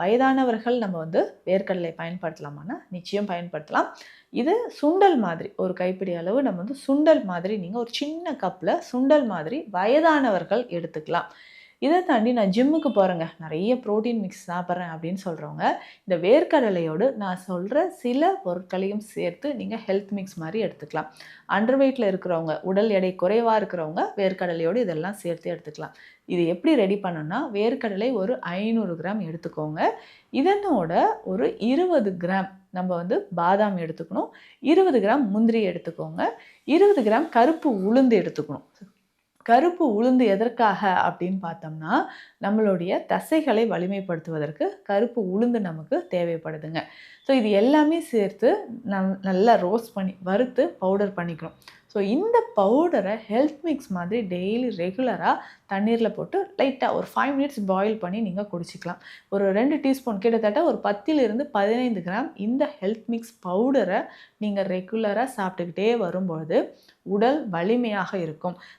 வயதானவர்கள் நம்ம வந்து வேர்க்கடலை பயன்படுத்தலாமான்னா நிச்சயம் பயன்படுத்தலாம். இது சுண்டல் மாதிரி ஒரு கைப்பிடி அளவு நம்ம வந்து சுண்டல் மாதிரி நீங்கள் ஒரு சின்ன கப்பில் சுண்டல் மாதிரி வயதானவர்கள் எடுத்துக்கலாம். இதை தாண்டி நான் ஜிம்முக்கு போகிறேங்க நிறைய ப்ரோட்டீன் மிக்ஸ் சாப்பிட்றேன் அப்படின்னு சொல்கிறவங்க இந்த வேர்க்கடலையோடு நான் சொல்கிற சில பொருட்களையும் சேர்த்து நீங்கள் ஹெல்த் மிக்ஸ் மாதிரி எடுத்துக்கலாம். அண்டர் வெயிட்டில் இருக்கிறவங்க உடல் எடை குறைவாக இருக்கிறவங்க வேர்க்கடலையோடு இதெல்லாம் சேர்த்து எடுத்துக்கலாம். இது எப்படி ரெடி பண்ணணும்னா வேர்க்கடலை ஒரு ஐநூறு கிராம் எடுத்துக்கோங்க. இதனோட ஒரு இருபது கிராம் நம்ம வந்து பாதாம் எடுத்துக்கணும். இருபது கிராம் முந்திரி எடுத்துக்கோங்க. இருபது கிராம் கருப்பு உளுந்து எடுத்துக்கணும். கருப்பு உளுந்து எதற்காக அப்படின்னு பார்த்தோம்னா நம்மளுடைய தசைகளை வலிமைப்படுத்துவதற்கு கருப்பு உளுந்து நமக்கு தேவைப்படுதுங்க. ஸோ இது எல்லாமே சேர்த்து நம் நல்லா ரோஸ்ட் பண்ணி வறுத்து பவுடர் பண்ணிக்கணும். ஸோ இந்த பவுடரை ஹெல்த் மிக்ஸ் மாதிரி டெய்லி ரெகுலராக தண்ணீரில் போட்டு லைட்டாக ஒரு ஃபைவ் மினிட்ஸ் பாயில் பண்ணி நீங்கள் குடிச்சிக்கலாம். ஒரு ரெண்டு டீஸ்பூன் கிட்டத்தட்ட ஒரு பத்திலிருந்து பதினைந்து கிராம் இந்த ஹெல்த் மிக்ஸ் பவுடரை நீங்கள் ரெகுலராக சாப்பிட்டுக்கிட்டே வரும்பொழுது உடல் வலிமையாக இருக்கும்.